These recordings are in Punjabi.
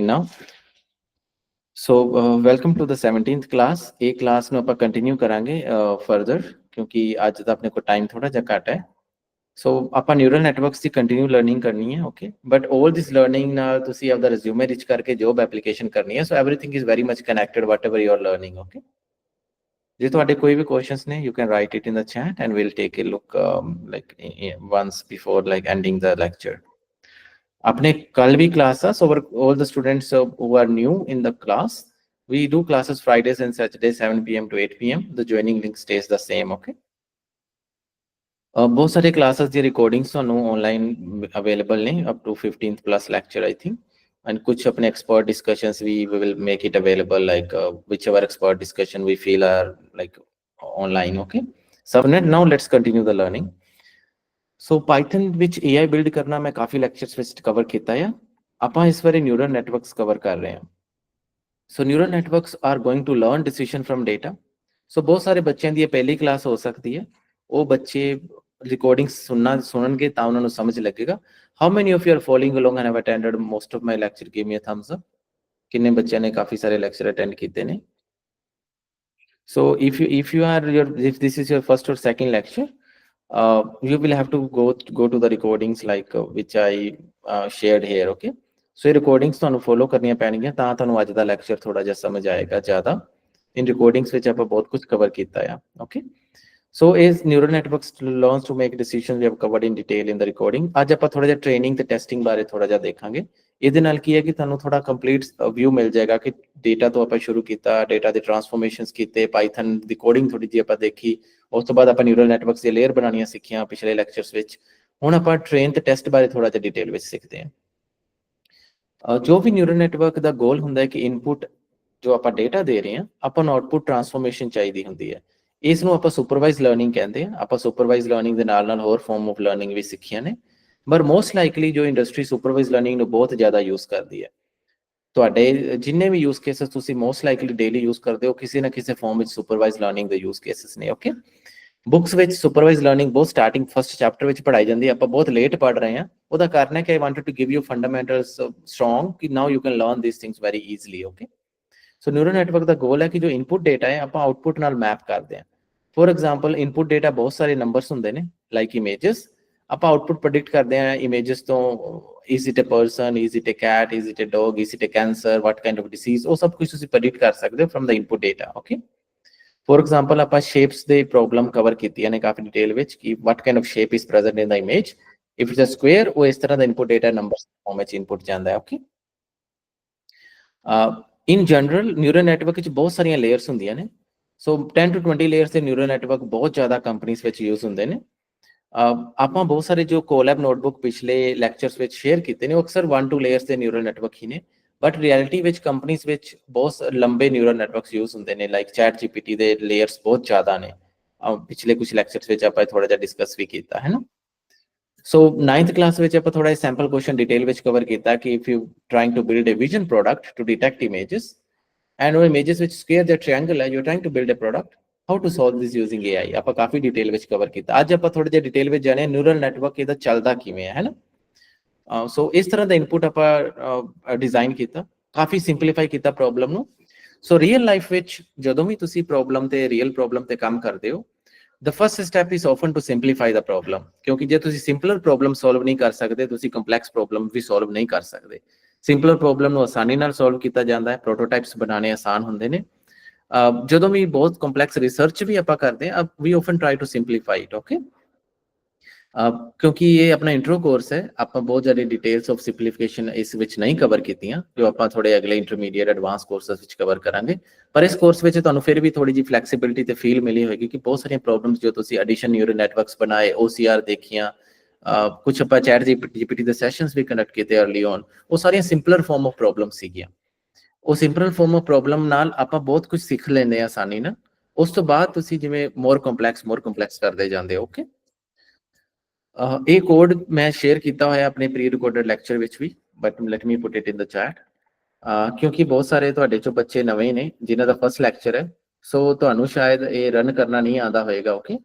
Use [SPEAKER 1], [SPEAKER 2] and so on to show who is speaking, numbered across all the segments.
[SPEAKER 1] now. So uh, welcome to the 17th class. ਇਹ ਕਲਾਸ ਨੂੰ ਆਪਾਂ ਕੰਟੀਨਿਊ ਕਰਾਂਗੇ ਫਰਦਰ ਕਿਉਂਕਿ ਅੱਜ ਦਾ ਆਪਣੇ ਕੋਲ ਟਾਈਮ ਥੋੜਾ ਜਿਹਾ ਘੱਟ ਹੈ ਸੋ ਆਪਾਂ ਨਿਊਰਲ ਨੈਟਵਰਕਸ ਦੀ ਕੰਟੀਨਿਊ ਲਰਨਿੰਗ ਕਰਨੀ ਹੈ ਓਕੇ ਬਟ 올 ਦਿਸ ਲਰਨਿੰਗ ਨਾਲ ਤੁਸੀਂ ਆਪਦਾ ਰਿਜ਼ਿਊਮੇ ਰਿਚ ਕਰਕੇ ਜੋਬ ਐਪਲੀਕੇਸ਼ਨ ਕਰਨੀ ਹੈ so everything is very much connected whatever you are learning okay ਜੇ ਤੁਹਾਡੇ ਕੋਈ ਵੀ ਕੁਐਸਚਨਸ ਨੇ you can write it in the chat and we'll take a look like once before like ending the lecture अपने कल भी क्लास था so all the students who are new in we do classes Fridays and Saturdays, 7 p.m. to 8 p.m. The joining link stays the same, okay? Uh, both are classes, the recordings are no online available, nahin, up to 15th plus lecture, I think. And kuch apne expert discussions, we, we will make it available, like uh, whichever expert discussion we feel are like online, okay? So now let's continue the learning. So Python ਵਿੱਚ AI ਬਿਲਡ ਕਰਨਾ ਮੈਂ ਕਾਫੀ ਲੈਕਚਰਸ ਵਿੱਚ ਕਵਰ ਕੀਤਾ ਆ ਆਪਾਂ ਇਸ ਵਾਰੀ ਨਿਊਰਲ ਨੈਟਵਰਕਸ ਕਵਰ ਕਰ ਰਹੇ ਹਾਂ so neural networks are going to learn decision from data so ਬਹੁਤ ਸਾਰੇ ਬੱਚਿਆਂ ਦੀ ਇਹ ਪਹਿਲੀ ਕਲਾਸ ਹੋ ਸਕਦੀ ਹੈ ਉਹ ਬੱਚੇ ਰਿਕਾਰਡਿੰਗਸ ਸੁਣਨਾ ਸੁਣਨਗੇ ਤਾਂ ਉਹਨਾਂ ਨੂੰ ਸਮਝ ਲੱਗੇਗਾ how many of you are following along and have attended most of my lecture give me a thumbs up ਕਿੰਨੇ ਬੱਚਿਆਂ ਨੇ ਕਾਫੀ ਸਾਰੇ ਲੈਕਚਰ ਅਟੈਂਡ ਕੀਤੇ ਨੇ so if you if you are your, if this is your first or second lecture uh, you will have to go go to the recordings like uh, which I uh, shared here okay so ਇਹ recordings ਤੁਹਾਨੂੰ follow ਕਰਨੀਆਂ ਪੈਣਗੀਆਂ ਤਾਂ ਤੁਹਾਨੂੰ ਅੱਜ ਦਾ ਲੈਕਚਰ ਥੋੜਾ ਜਿਹਾ ਸਮਝ ਆਏਗਾ ਜ਼ਿਆਦਾ in recordings ਵਿੱਚ ਆਪਾਂ ਬਹੁਤ ਕੁਝ ਕਵਰ ਕੀਤਾ ਆ okay so, is neural networks learns to make decisions we have covered in detail in the recording. ਅੱਜ ਆਪਾਂ ਥੋੜਾ ਜਿਹਾ ਟ੍ਰੇਨਿੰਗ ਤੇ ਟੈਸਟਿੰਗ ਬਾਰੇ ਥੋੜਾ ਜਿਹਾ ਦੇਖਾਂਗੇ ਇਹਦੇ ਨਾਲ ਕੀ ਹੈ ਕਿ ਤੁਹਾਨੂੰ ਥੋੜਾ ਕੰਪਲੀਟ ਵਿਊ ਮਿਲ ਜਾਏਗਾ ਕਿ ਡਾਟਾ ਤੋਂ ਆਪਾਂ ਸ਼ੁਰੂ ਕੀਤਾ ਡਾਟਾ ਦੇ ਟਰਾਂਸਫਾਰਮੇਸ਼ਨਸ ਕੀਤੇ ਪਾਈਥਨ ਦੀ ਕੋਡਿੰਗ ਥੋੜੀ ਜਿਹੀ ਆਪਾਂ ਦੇਖੀ ਉਸ ਤੋਂ ਬਾਅਦ ਆਪਾਂ ਨਿਊਰਲ ਨੈਟਵਰਕਸ ਦੀ ਲੇਅਰ ਬਣਾਉਣੀਆਂ ਸਿੱਖੀਆਂ ਪਿਛਲੇ ਲੈਕਚਰਸ ਵਿੱਚ ਹੁਣ ਆਪਾਂ ਟ੍ਰੇਨ ਤੇ ਟੈਸਟ ਬਾਰੇ ਥੋੜਾ ਜਿਹਾ ਡਿਟੇਲ ਵਿੱਚ ਸਿੱਖਦੇ ਹਾਂ ਜੋ ਵੀ ਨਿਊਰਲ ਨੈਟਵਰਕ ਦਾ ਗੋਲ ਹੁੰਦਾ ਹੈ ਕਿ ਇਨਪੁਟ ਜੋ ਆਪਾਂ ਡਾਟਾ ਦੇ ਰਹੇ ਹਾਂ ਆਪਾਂ ਨੂੰ ਆਉਟਪੁੱਟ ਟਰਾਂਸਫਾਰਮੇਸ਼ਨ ਚਾਹੀਦੀ ਹੁੰਦੀ ਹੈ ਇਸ ਨੂੰ ਆਪਾਂ ਸੁਪਰਵਾਈਜ਼ ਲਰਨਿੰਗ ਕਹਿੰਦੇ ਆ ਆਪਾਂ ਸੁਪਰਵਾਈਜ਼ ਲਰਨਿੰਗ ਦੇ ਨਾਲ ਨਾਲ ਹੋਰ ਫਾਰਮ ਆਫ ਲਰਨਿੰਗ ਵੀ ਸਿੱਖੀਆਂ ਨੇ। ਪਰ ਮੋਸਟ ਲਾਈਕਲੀ ਜੋ ਇੰਡਸਟਰੀ ਸੁਪਰਵਾਈਜ਼ ਲਰਨਿੰਗ ਨੂੰ ਬਹੁਤ ਜ਼ਿਆਦਾ ਯੂਜ਼ ਕਰਦੀ ਹੈ। ਤੁਹਾਡੇ ਜਿੰਨੇ ਵੀ ਯੂਜ਼ ਕੇਸਸ ਤੁਸੀਂ ਮੋਸਟ ਲਾਈਕਲੀ ਡੇਲੀ ਯੂਜ਼ ਕਰਦੇ ਹੋ, ਕਿਸੇ ਨਾ ਕਿਸੇ ਫਾਰਮ ਵਿੱਚ ਸੁਪਰਵਾਈਜ਼ ਲਰਨਿੰਗ ਦੇ ਯੂਜ਼ ਕੇਸਸ ਨੇ ਓਕੇ ਬੁੱਕਸ ਵਿੱਚ ਸੁਪਰਵਾਈਜ਼ ਲਰਨਿੰਗ ਬਹੁਤ ਸਟਾਰਟਿੰਗ ਫਸਟ ਚੈਪਟਰ ਵਿੱਚ ਪੜਾਈ ਜਾਂਦੀ ਹੈ। ਆਪਾਂ ਬਹੁਤ ਲੇਟ ਪੜ ਰਹੇ ਹਾਂ। ਉਹਦਾ ਕਾਰਨ ਹੈ ਕਿ I wanted to give you fundamentals strong ਕਿ now you can learn these things very easily okay so neural network the goal ਹੈ ਕਿ ਜੋ ਇਨਪੁਟ ਡਾਟਾ ਹੈ, ਆਪਾਂ ਆਉਟਪੁਟ ਨਾਲ ਮੈਪ ਕਰਦੇ ਹਾਂ। ਫੋਰ ਐਗਜ਼ਾਮਪਲ ਇਨਪੁਟ ਡਾਟਾ ਬਹੁਤ ਸਾਰੇ ਨੰਬਰਸ ਹੁੰਦੇ ਨੇ ਲਾਈਕ ਇਮੇजेस ਆਪਾਂ ਆਉਟਪੁਟ ਪ੍ਰੈਡਿਕਟ ਕਰਦੇ ਹਾਂ ਇਮੇजेस ਤੋਂ is it a person is it a cat is it a dog is it a cancer what kind of disease ਉਹ ਸਭ ਕੁਝ ਤੁਸੀਂ ਪ੍ਰੈਡਿਕਟ ਕਰ ਸਕਦੇ ਹੋ from the input data okay for example ਆਪਾਂ ਸ਼ੇਪਸ ਦੇ ਪ੍ਰੋਬਲਮ ਕਵਰ ਕੀਤੀਆਂ ਨੇ ਕਾਫੀ ਡਿਟੇਲ ਵਿੱਚ, ਕਿ what kind of shape is present in the image if it's a square ਉਹ ਇਸ ਤਰ੍ਹਾਂ ਦਾ ਇਨਪੁਟ ਡਾਟਾ ਨੰਬਰਸ ਫਾਰਮ ਵਿੱਚ ਇਨਪੁਟ ਜਾਂਦਾ ਹੈ okay in general neural network ਵਿੱਚ ਬਹੁਤ ਸਾਰੀਆਂ ਲੇਅਰਸ ਹੁੰਦੀਆਂ ਨੇ। ਸੋ 10 ਟੂ 20 ਲੇਅਰਸ ਦੇ ਨਿਊਰਲ ਨੈਟਵਰਕ ਬਹੁਤ ਜ਼ਿਆਦਾ ਕੰਪਨੀਆਂ ਵਿੱਚ ਯੂਜ਼ ਹੁੰਦੇ ਨੇ। ਆਪਾਂ ਬਹੁਤ ਸਾਰੇ ਜੋ ਕੋਲੈਬ ਨੋਟਬੁੱਕ ਪਿਛਲੇ ਲੈਕਚਰਸ ਵਿੱਚ ਸ਼ੇਅਰ ਕੀਤੇ ਨੇ, ਉਹ ਅਕਸਰ 1 2 ਲੇਅਰਸ ਦੇ ਨਿਊਰਲ ਨੈਟਵਰਕ ਹੀ ਨੇ। ਬਟ ਰਿਐਲਿਟੀ ਵਿੱਚ ਕੰਪਨੀਆਂ ਵਿੱਚ ਬਹੁਤ ਲੰਬੇ ਨਿਊਰਲ ਨੈਟਵਰਕਸ ਯੂਜ਼ ਹੁੰਦੇ ਨੇ ਲਾਈਕ ਚੈਟ ਜੀਪੀਟੀ ਦੇ ਲੇਅਰਸ ਬਹੁਤ ਜ਼ਿਆਦਾ ਨੇ। ਪਿਛਲੇ ਕੁਝ ਲੈਕਚਰਸ ਵਿੱਚ ਆਪਾਂ ਥੋੜਾ ਜਿਹਾ ਡਿਸਕਸ ਵੀ ਕੀਤਾ, ਹੈ ਨਾ? ਸੋ 9th ਕਲਾਸ ਵਿੱਚ ਆਪਾਂ ਥੋੜਾ ਸੈਂਪਲ ਕੁਐਸਚਨ ਡਿਟੇਲ ਵਿੱਚ ਕਵਰ ਕੀਤਾ ਕਿ if you trying to build a vision product to detect images and ਉਹ images ਵਿੱਚ square the triangle ਹੈ you trying to build a product how to solve this using AI ਆਪਾਂ ਕਾਫੀ ਡਿਟੇਲ ਵਿੱਚ ਕਵਰ ਕੀਤਾ। ਅੱਜ ਆਪਾਂ ਥੋੜੇ ਜਿਹਾ ਡਿਟੇਲ ਵਿੱਚ ਜਾਣੇ ਨਿਊਰਲ ਨੈਟਵਰਕ ਇਹਦਾ ਚੱਲਦਾ ਕਿਵੇਂ ਹੈ ਹੈਨਾ ਸੋ ਇਸ ਤਰ੍ਹਾਂ ਦਾ ਇਨਪੁਟ ਆਪਾਂ ਡਿਜ਼ਾਈਨ ਕੀਤਾ, ਕਾਫੀ ਸਿੰਪਲੀਫਾਈ ਕੀਤਾ ਪ੍ਰੋਬਲਮ ਨੂੰ। ਸੋ ਰੀਅਲ ਲਾਈਫ ਵਿੱਚ ਜਦੋਂ ਵੀ ਤੁਸੀਂ ਪ੍ਰੋਬਲਮ ਤੇ ਰੀਅਲ ਪ੍ਰੋਬਲਮ ਤੇ ਕੰਮ ਕਰਦੇ ਹੋ the first step is often to simplify the problem ਕਿਉਂਕਿ ਜੇ ਤੁਸੀਂ ਸਿੰਪਲਰ ਪ੍ਰੋਬਲਮ ਸੋਲਵ ਨਹੀਂ ਕਰ ਸਕਦੇ ਤੁਸੀਂ ਕੰਪਲੈਕਸ ਪ੍ਰੋਬਲਮ ਵੀ ਸੋਲਵ ਨਹੀਂ ਕਰ ਸਕਦੇ ਸਿੰਪਲਰ ਪ੍ਰੋਬਲਮ ਨੂੰ ਆਸਾਨੀ ਨਾਲ ਸੋਲਵ ਕੀਤਾ ਜਾਂਦਾ ਹੈ ਪ੍ਰੋਟੋਟਾਈਪਸ ਬਣਾਉਣੇ ਆਸਾਨ ਹੁੰਦੇ ਨੇ ਜਦੋਂ ਵੀ ਬਹੁਤ ਕੰਪਲੈਕਸ ਰਿਸਰਚ ਵੀ ਆਪਾਂ ਕਰਦੇ ਹਾਂ we often try to simplify it okay ਕਿਉਂਕਿ ਇਹ ਆਪਣਾ ਇੰਟਰੋ ਕੋਰਸ ਹੈ, ਆਪਾਂ ਬਹੁਤ ਜ਼ਿਆਦਾ ਡਿਟੇਲਸ ਆਫ ਸਿੰਪਲੀਫਿਕੇਸ਼ਨ ਇਸ ਵਿੱਚ ਨਹੀਂ ਕਵਰ ਕੀਤੀਆਂ, ਜੋ ਆਪਾਂ ਥੋੜੇ ਅਗਲੇ ਇੰਟਰਮੀਡੀਏਟ ਐਡਵਾਂਸ ਕੋਰਸਸ ਵਿੱਚ ਕਵਰ ਕਰਾਂਗੇ। ਪਰ ਇਸ ਕੋਰਸ ਵਿੱਚ ਤੁਹਾਨੂੰ ਫਿਰ ਵੀ ਥੋੜੀ ਜੀ ਫਲੈਕਸੀਬਿਲਿਟੀ ਤੇ ਫੀਲ ਮਿਲੀ ਹੋਏਗੀ ਕਿ ਬਹੁਤ ਸਾਰੀਆਂ ਪ੍ਰੋਬਲਮਸ ਜੋ ਤੁਸੀਂ ਐਡੀਸ਼ਨ ਨਿਊਰਲ ਨੈਟਵਰਕਸ ਬਣਾਏ, OCR ਦੇਖੀਆਂ ਕੁਝ ਆਪਾਂ ਚੈਟ ਜੀਪੀਟੀ ਦੇ ਸੈਸ਼ਨਸ ਵੀ ਕੰਡਕਟ ਕੀਤੇ अर्ਲੀ ਔਨ ਉਹ ਸਾਰੀਆਂ ਸਿੰਪਲਰ ਫਾਰਮ ਆਫ ਪ੍ਰੋਬਲਮ ਸੀਗੀਆਂ। ਉਹ ਸਿੰਪਲ ਫਾਰਮ ਆਫ ਪ੍ਰੋਬਲਮ ਨਾਲ ਆਪਾਂ ਬਹੁਤ ਕੁਝ ਸਿੱਖ ਲੈਂਦੇ ਆ ਆਸਾਨੀ ਨਾਲ। ਉਸ ਤੋਂ ਬਾਅਦ ਤੁਸੀਂ ਜਿਵੇਂ ਮੋਰ ਕੰਪਲੈਕਸ ਮੋਰ ਕੰਪਲੈਕਸ ਕਰਦੇ ਜਾਂਦੇ ਹੋ ਓਕੇ ਇਹ ਕੋਡ ਮੈਂ ਸ਼ੇਅਰ ਕੀਤਾ ਹੋਇਆ ਆਪਣੇ ਪ੍ਰੀ ਰਿਕਾਰਡਡ ਲੈਕਚਰ ਵਿੱਚ ਵੀ but let me put it in the chat ਕਿਉਂਕਿ ਬਹੁਤ ਸਾਰੇ ਤੁਹਾਡੇ ਚੋਂ ਬੱਚੇ ਨਵੇਂ ਨੇ, ਜਿਨ੍ਹਾਂ ਦਾ ਫਸਟ ਲੈਕਚਰ ਹੈ ਸੋ ਤੁਹਾਨੂੰ ਸ਼ਾਇਦ ਇਹ ਰਨ ਕਰਨਾ ਨਹੀਂ ਆਉਂਦਾ ਹੋਵੇਗਾ ਓਕੇ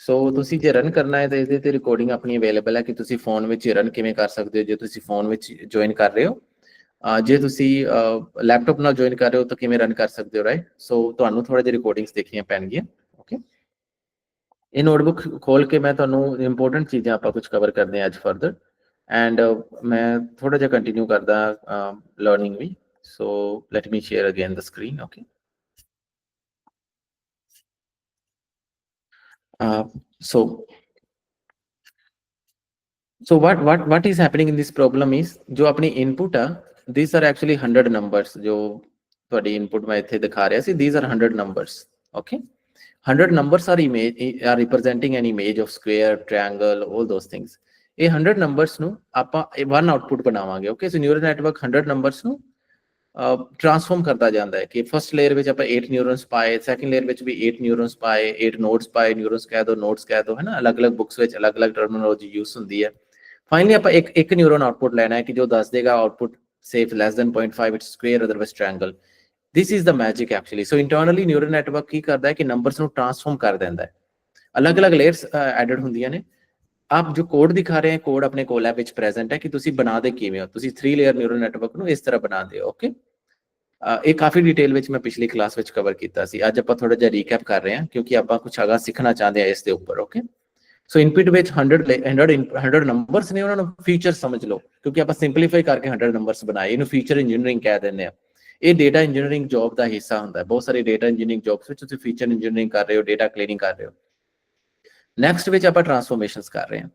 [SPEAKER 1] ਸੋ ਤੁਸੀਂ ਜੇ ਰਨ ਕਰਨਾ ਹੈ ਤਾਂ ਇਹਦੇ ਤੇ ਰਿਕਾਰਡਿੰਗ ਆਪਣੀ ਅਵੇਲੇਬਲ ਹੈ ਕਿ ਤੁਸੀਂ ਫੋਨ ਵਿੱਚ ਰਨ ਕਿਵੇਂ ਕਰ ਸਕਦੇ ਹੋ, ਜੇ ਤੁਸੀਂ ਫੋਨ ਵਿੱਚ ਜੁਆਇਨ ਕਰ ਰਹੇ ਹੋ। ਜੇ ਤੁਸੀਂ ਲੈਪਟਾਪ ਨਾਲ ਜੁਆਇਨ ਕਰ ਰਹੇ ਹੋ ਤਾਂ ਕਿਵੇਂ ਰਨ ਕਰ ਸਕਦੇ ਹੋ ਰਾਈਟ ਸੋ ਤੁਹਾਨੂੰ ਥੋੜਾ ਜਿਹਾ ਰਿਕਾਰਡਿੰਗਸ ਦੇਖਣੀਆਂ ਪੈਣਗੀਆਂ ਓਕੇ ਇਹ ਨੋਟਬੁੱਕ ਖੋਲ ਕੇ ਮੈਂ ਤੁਹਾਨੂੰ ਇੰਪੋਰਟੈਂਟ ਚੀਜ਼ਾਂ ਆਪਾਂ ਕੁਝ ਕਵਰ ਕਰਦੇ ਹਾਂ ਅੱਜ ਫਰਦਰ ਐਂਡ ਮੈਂ ਥੋੜਾ ਜਿਹਾ ਕੰਟੀਨਿਊ ਕਰਦਾ learning we so let me share again the screen okay uh, so so what what what is happening in this problem is ਜੋ ਆਪਣੀ ਇਨਪੁਟ ਆ these are actually 100 numbers ਜੋ ਤੁਹਾਡੀ ਇਨਪੁਟ ਮੈਂ ਇੱਥੇ ਦਿਖਾ ਰਿਹਾ ਸੀ these are 100 numbers okay? 100 numbers are image are representing an image of square, triangle, all those things. ਇਹ 100 ਨੰਬਰਸ ਨੂੰ ਆਪਾਂ ਇਹ ਵਨ ਆਊਟਪੁੱਟ ਬਣਾਵਾਂਗੇ okay so neural network 100 numbers ਨੂੰ ਟ੍ਰਾਂਸਫਾਰਮ ਕਰਦਾ ਜਾਂਦਾ ਹੈ ਕਿ ਫਰਸਟ ਲੇਅਰ ਵਿੱਚ ਆਪਾਂ 8 ਨਿਊਰਨਸ ਪਾਏ ਸੈਕੰਡ ਲੇਅਰ ਵਿੱਚ ਵੀ 8 ਨਿਊਰਨਸ ਪਾਏ 8 ਨੋਡਸ ਪਾਏ ਨਿਊਰਨਸ ਕਹਿ ਦੋ ਨੋਡਸ ਕਹਿ ਦੋ ਹੈ ਨਾ ਅਲੱਗ-ਅਲੱਗ ਬੁక్స్ ਵਿੱਚ ਅਲੱਗ-ਅਲੱਗ ਟਰਮੀਨੋਲੋਜੀ ਯੂਜ਼ ਹੁੰਦੀ ਹੈ ਫਾਈਨਲੀ ਆਪਾਂ ਇੱਕ ਇੱਕ ਨਿਊਰਨ ਆਊਟਪੁੱਟ ਲੈਣਾ ਹੈ ਕਿ ਜੋ ਦੱਸ ਦੇਗਾ output safe less than 0.5 it's square otherwise triangle this is the magic actually. So internally neural network ਕੀ ਕਰਦਾ ਹੈ ਕਿ ਨੰਬਰਸ ਨੂੰ ਟ੍ਰਾਂਸਫਾਰਮ ਕਰ ਦਿੰਦਾ ਹੈ। ਅਲੱਗ-ਅਲੱਗ ਲੇਅਰਸ ਐਡਡ ਹੁੰਦੀਆਂ ਨੇ। ਆਪ ਜੋ ਕੋਡ ਦਿਖਾ ਰਹੇ ਹੈ ਕੋਡ ਆਪਣੇ ਕੋਲੈਬ ਵਿੱਚ ਪ੍ਰੈਜ਼ੈਂਟ ਹੈ ਕਿ ਤੁਸੀਂ ਬਣਾ ਦੇ ਕਿਵੇਂ ਹੋ। ਤੁਸੀਂ 3 ਲੇਅਰ ਨਿਊਰਲ ਨੈਟਵਰਕ ਨੂੰ ਇਸ ਤਰ੍ਹਾਂ ਬਣਾਉਂਦੇ ਹੋ ਓਕੇ ਇਹ ਕਾਫੀ ਡਿਟੇਲ ਵਿੱਚ ਮੈਂ ਪਿਛਲੀ ਕਲਾਸ ਵਿੱਚ ਕਵਰ ਕੀਤਾ ਸੀ। ਅੱਜ ਆਪਾਂ ਥੋੜਾ ਜਿਹਾ ਰੀਕੈਪ ਕਰ ਰਹੇ ਹਾਂ ਕਿਉਂਕਿ ਆਪਾਂ ਕੁਝ ਅਗਾ ਸਿੱਖਣਾ ਚਾਹੁੰਦੇ ਹਾਂ ਇਸ ਦੇ ਉੱਪਰ ਓਕੇ ਸੋ ਇਨਪੁਟ ਵਿੱਚ 100 100 100 ਨੰਬਰਸ ਨੇ ਉਹਨਾਂ ਨੂੰ ਫੀਚਰ ਸਮਝ ਲਓ। ਕਿਉਂਕਿ ਆਪਾਂ ਸਿੰਪਲੀਫਾਈ ਕਰਕੇ 100 ਨੰਬਰਸ ਬਣਾਏ ਇਹਨੂੰ ਫੀਚਰ ਇੰਜੀਨੀਅਰਿੰਗ ਕਹਿ ਦਿੰਦੇ ਆ ਇਹ ਡਾਟਾ ਇੰਜੀਨੀਅਰਿੰਗ ਜੌਬ ਦਾ ਹਿੱਸਾ ਹੁੰਦਾ ਹੈ। ਬਹੁਤ ਸਾਰੇ ਡਾਟਾ ਇੰਜੀਨੀਅਰਿੰਗ ਜੌਬਸ ਵਿੱਚ ਤੁਸੀਂ ਫੀਚਰ ਇੰਜੀਨੀਅਰਿੰਗ ਕਰ ਰਹੇ ਹੋ ਡਾਟਾ ਕਲੀਨਿੰਗ ਕਰ ਰਹੇ ਹੋ। ਨੈਕਸਟ ਵਿੱਚ ਆਪਾਂ ਟਰਾਂਸਫਾਰਮੇਸ਼ਨਸ ਕਰ ਰਹੇ ਹਾਂ।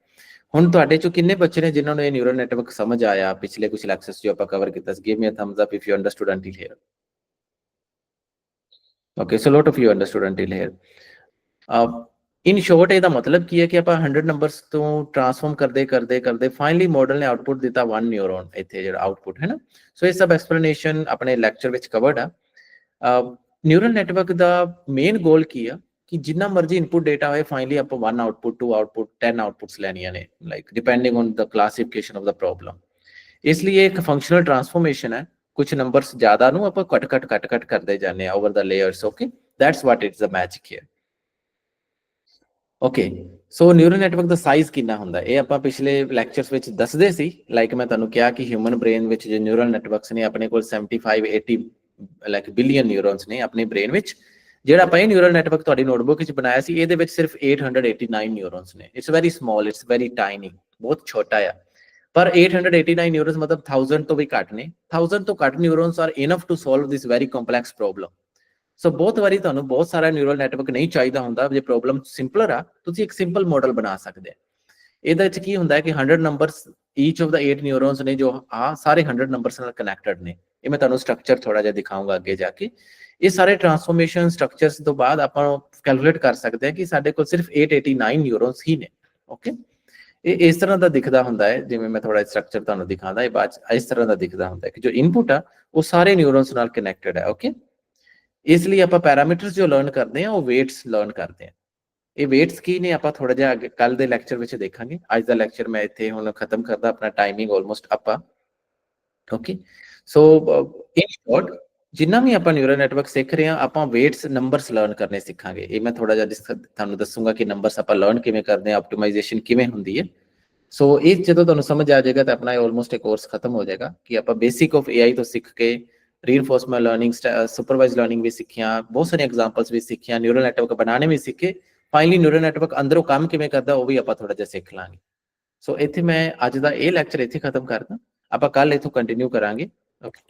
[SPEAKER 1] ਹੁਣ ਤੁਹਾਡੇ ਚੋਂ ਕਿੰਨੇ ਬੱਚੇ ਨੇ ਜਿਨ੍ਹਾਂ ਨੂੰ ਇਹ ਨਿਊਰਲ ਨੈਟਵਰਕ ਸਮਝ ਆਇਆ? ਪਿਛਲੇ ਕੁਝ ਲੈਕਚਰਸ ਜੋ ਆਪਾਂ ਕਵਰ ਕੀਤਾ ਸੀ give me a thumbs up if you understood until here okay so lot of you understood until here in short ਇਹਦਾ ਮਤਲਬ ਕੀ ਹੈ ਕਿ ਆਪਾਂ 100 ਨੰਬਰਸ ਤੋਂ ਟ੍ਰਾਂਸਫਾਰਮ ਕਰਦੇ ਕਰਦੇ ਕਰਦੇ ਫਾਈਨਲੀ ਮਾਡਲ ਨੇ ਆਉਟਪੁੱਟ ਦਿੱਤਾ 1 ਨਿਊਰੋਨ ਇੱਥੇ ਜਿਹੜਾ ਆਉਟਪੁੱਟ ਹੈ ਨਾ? ਸੋ ਇਹ ਸਭ ਐਕਸਪਲੇਨੇਸ਼ਨ ਆਪਣੇ ਲੈਕਚਰ ਵਿੱਚ ਕਵਰਡ ਆ। ਨਿਊਰਲ ਨੈਟਵਰਕ ਦਾ ਮੇਨ ਗੋਲ ਕੀ ਆ? ਕਿ ਜਿੰਨਾ ਮਰਜ਼ੀ ਇਨਪੁਟ ਡਾਟਾ ਹੋਏ ਫਾਈਨਲੀ ਆਪਾਂ 1 ਆਉਟਪੁੱਟ 2 ਆਉਟਪੁੱਟ 10 ਆਉਟਪੁੱਟਸ ਲੈਣੀਆਂ ਨੇ like depending on the classification of the problem ਇਸ ਲਈ ਇੱਕ ਫੰਕਸ਼ਨਲ ਟ੍ਰਾਂਸਫਾਰਮੇਸ਼ਨ ਹੈ। ਕੁਝ ਨੰਬਰਸ ਜ਼ਿਆਦਾ ਨੂੰ ਆਪਾਂ ਕੱਟ ਕੱਟ ਕੱਟ ਕੱਟ ਕਰਦੇ ਜਾਂਦੇ ਆ over the layers okay that's what it's the magic here okay so neural network the size ਕਿੰਨਾ ਹੁੰਦਾ? ਇਹ ਆਪਾਂ ਪਿਛਲੇ ਲੈਕਚਰਸ ਵਿੱਚ ਦੱਸਦੇ ਸੀ। ਲਾਈਕ ਮੈਂ ਤੁਹਾਨੂੰ ਕਿਹਾ ਕਿ ਹਿਊਮਨ ਬ੍ਰੇਨ ਵਿੱਚ ਜੋ ਨਿਊਰਲ ਨੈਟਵਰਕਸ ਨੇ ਆਪਣੇ ਕੋਲ 75 80 ਲਾਈਕ ਬਿਲੀਅਨ ਨਿਊਰੋਨਸ ਨੇ ਆਪਣੇ ਬ੍ਰੇਨ ਵਿੱਚ, ਜਿਹੜਾ ਆਪਾਂ ਇਹ ਨਿਊਰਲ ਨੈਟਵਰਕ ਤੁਹਾਡੀ ਨੋਟਬੁੱਕ ਵਿੱਚ ਬਣਾਇਆ ਸੀ, ਇਹਦੇ ਵਿੱਚ ਸਿਰਫ 889 ਨਿਊਰੋਨਸ ਨੇ। It's very small it's very tiny ਬਹੁਤ ਛੋਟਾ ਆ। ਪਰ 889 ਨਿਊਰੋਨਸ ਮਤਲਬ 1000 ਤੋਂ ਵੀ ਘੱਟ ਨੇ। 1000 ਤੋਂ ਘੱਟ neurons are enough to solve this very complex problem so ਬਹੁਤ ਵਾਰੀ ਤੁਹਾਨੂੰ ਬਹੁਤ ਸਾਰਾ ਨਿਊਰਲ ਨੈਟਵਰਕ ਨਹੀਂ ਚਾਹੀਦਾ ਹੁੰਦਾ, ਜੇ ਪ੍ਰੋਬਲਮ ਸਿੰਪਲਰ ਆ, ਤੁਸੀਂ ਇੱਕ ਸਿੰਪਲ ਮਾਡਲ ਬਣਾ ਸਕਦੇ ਆ। ਇਹਦੇ ਵਿੱਚ ਕੀ ਹੁੰਦਾ ਹੈ ਕਿ 100 ਨੰਬਰਸ ਈਚ ਆਫ ਦਾ 8 ਨਿਊਰੋਨਸ ਨੇ ਜੋ ਆ, ਸਾਰੇ 100 ਨੰਬਰਸ ਨਾਲ ਕਨੈਕਟਡ ਨੇ। ਇਹ ਮੈਂ ਤੁਹਾਨੂੰ ਸਟਰਕਚਰ ਥੋੜਾ ਜਿਹਾ ਦਿਖਾਉਂਗਾ ਅੱਗੇ ਜਾ ਕੇ। ਇਹ ਸਾਰੇ ਟਰਾਂਸਫਾਰਮੇਸ਼ਨ ਸਟਰਕਚਰਸ ਤੋਂ ਬਾਅਦ ਆਪਾਂ ਕੈਲਕੂਲੇਟ ਕਰ ਸਕਦੇ ਹਾਂ ਕਿ ਸਾਡੇ ਕੋਲ ਸਿਰਫ 889 ਨਿਊਰੋਨਸ ਹੀ ਨੇ ਓਕੇ ਇਹ ਇਸ ਤਰ੍ਹਾਂ ਦਾ ਦਿਖਦਾ ਹੁੰਦਾ ਹੈ, ਜਿਵੇਂ ਮੈਂ ਥੋੜਾ ਸਟਰਕਚਰ ਤੁਹਾਨੂੰ ਦਿਖਾਉਂਦਾ, ਇਹ ਬਾਅਦ ਇਸ ਤਰ੍ਹਾਂ ਦਾ ਦਿਖਦਾ ਹੁੰਦਾ ਹੈ ਕਿ ਜੋ ਇਨਪੁਟ ਆ, ਉਹ ਸਾਰੇ ਨਿਊਰੋਨਸ ਨਾਲ ਕਨੈਕਟਡ ਹੈ ਓਕੇ ਇਸ ਲਈ ਆਪਾਂ ਪੈਰਾਮੀਟਰਸ ਜੋ ਲਰਨ ਕਰਦੇ ਆ ਉਹ weights ਲਰਨ ਕਰਦੇ ਆ ਇਹ weights ਕੀ ਨੇ ਆਪਾਂ ਥੋੜਾ ਜਿਹਾ ਅੱਗੇ ਕੱਲ ਦੇ ਲੈਕਚਰ ਵਿੱਚ ਦੇਖਾਂਗੇ। ਅੱਜ ਦਾ ਲੈਕਚਰ ਮੈਂ ਇੱਥੇ ਹੁਣ ਖਤਮ ਕਰਦਾ, ਆਪਣਾ ਟਾਈਮਿੰਗ ਆਲਮੋਸਟ ਆਪਾਂ। ਓਕੇ ਸੋ ਇਨ ਸ਼ਾਰਟ ਜਿੰਨਾ ਵੀ ਆਪਾਂ ਨਿਊਰਲ ਨੈਟਵਰਕ ਸਿੱਖ ਰਹੇ ਆ ਆਪਾਂ weights ਨੰਬਰਸ ਲਰਨ ਕਰਨੇ ਸਿੱਖਾਂਗੇ। ਇਹ ਮੈਂ ਥੋੜਾ ਜਿਹਾ ਤੁਹਾਨੂੰ ਦੱਸੂਗਾ ਕਿ ਨੰਬਰਸ ਆਪਾਂ ਲਰਨ ਕਿਵੇਂ ਕਰਦੇ ਆ ਆਪਟੀਮਾਈਜ਼ੇਸ਼ਨ ਕਿਵੇਂ ਹੁੰਦੀ ਹੈ। ਸੋ ਇਹ ਜਦੋਂ ਤੁਹਾਨੂੰ ਸਮਝ ਆ ਜਾਏਗਾ ਤਾਂ ਆਪਣਾ ਆਲਮੋਸਟ ਇਹ ਕੋਰਸ ਖਤਮ ਹੋ ਜਾਏਗਾ ਕਿ ਆਪਾਂ ਬੇਸਿਕ ਆਫ AI ਤੋਂ ਸਿੱਖ ਕੇ ਰੀਇਨਫੋਰਸਮੈਂਟ ਲਰਨਿੰਗ ਸੁਪਰਵਾਈਜ਼ ਲਰਨਿੰਗ ਵੀ ਸਿੱਖਿਆ, ਬਹੁਤ ਸਾਰੀਆਂ ਐਗਜ਼ਾਮਪਲਸ ਵੀ ਸਿੱਖਿਆ ਨਿਊਰਲ ਨੈਟਵਰਕ ਬਣਾਉਣੇ ਵੀ ਸਿੱਖੇ ਫਾਈਨਲੀ ਨਿਊਰਲ ਨੈਟਵਰਕ ਅੰਦਰੋਂ ਕੰਮ ਕਿਵੇਂ ਕਰਦਾ ਉਹ ਵੀ ਆਪਾਂ ਥੋੜਾ ਜਿਹਾ ਸਿੱਖ ਲਾਂਗੇ। ਸੋ ਇੱਥੇ ਮੈਂ ਅੱਜ ਦਾ ਇਹ ਲੈਕਚਰ ਇੱਥੇ ਖਤਮ ਕਰਦਾ, ਆਪਾਂ ਕੱਲ ਇਥੋਂ ਕੰਟੀਨਿਊ ਕਰਾਂਗੇ। ਓਕੇ